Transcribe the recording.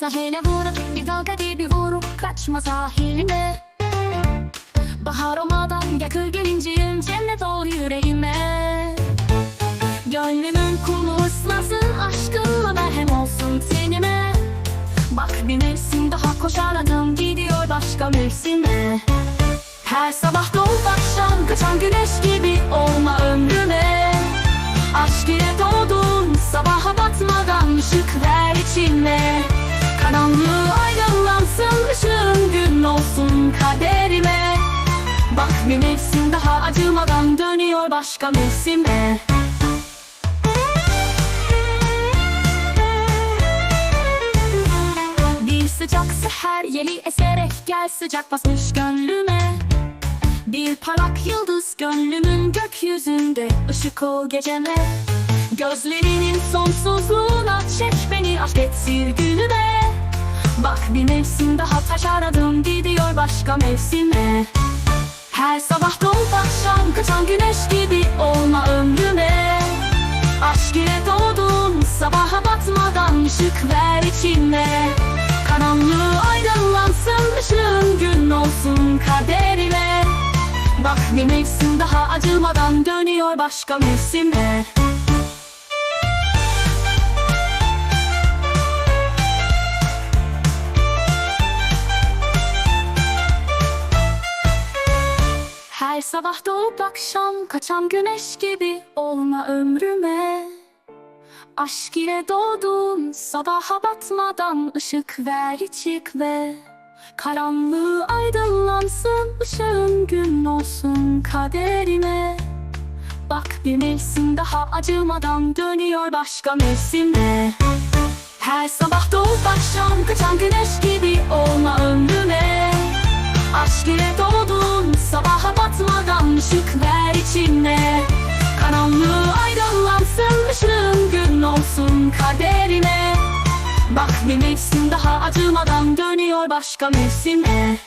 Sahile vurup bir dalga gibi vurup kaçma sahiline Bahar olmadan yakır gelinciyim cennet ol yüreğime. Gönlümün kumu ıslasın aşkınla merhem olsun tenime. Bak bir mevsim daha koşarladım gidiyor başka mevsime. Her sabah doğup akşam kaçan güneş gibi olma ömrüme. Aşk ile doğdun sabaha batmadan ışık ver içime Karanlığı aydınlansın ışığın gün olsun kaderime. Bak bir mevsim daha acımadan dönüyor başka mevsime. Bir sıcak seher yeli eserek gel sıcak basmış gönlüme. Bir parlak yıldız gönlümün gökyüzünde ışık ol geceme. Gözlerinin sonsuzluğuna çek beni aşk ettir bir mevsim daha taş aradım gidiyor başka mevsime. Her sabah doğup akşam kaçan güneş gibi olma ömrüme. Aşk ile doğdun sabaha batmadan ışık ver içime. Karanlığı aydınlansın ışığın gün olsun kaderime. Bak bir mevsim daha acımadan dönüyor başka mevsime sabah doğup akşam kaçan güneş gibi olma ömrüme. Aşk ile doğdun sabaha batmadan ışık ver içikme Karanlığı aydınlansın ışığın gün olsun kaderime. Bak bir mevsim daha acımadan dönüyor başka mevsime. Her sabah doğup akşam kaçan güneş gibi olma içime Karanlığı aydınlansın ışığın gün olsun kaderine. Bak bir mevsim daha acımadan dönüyor başka mevsime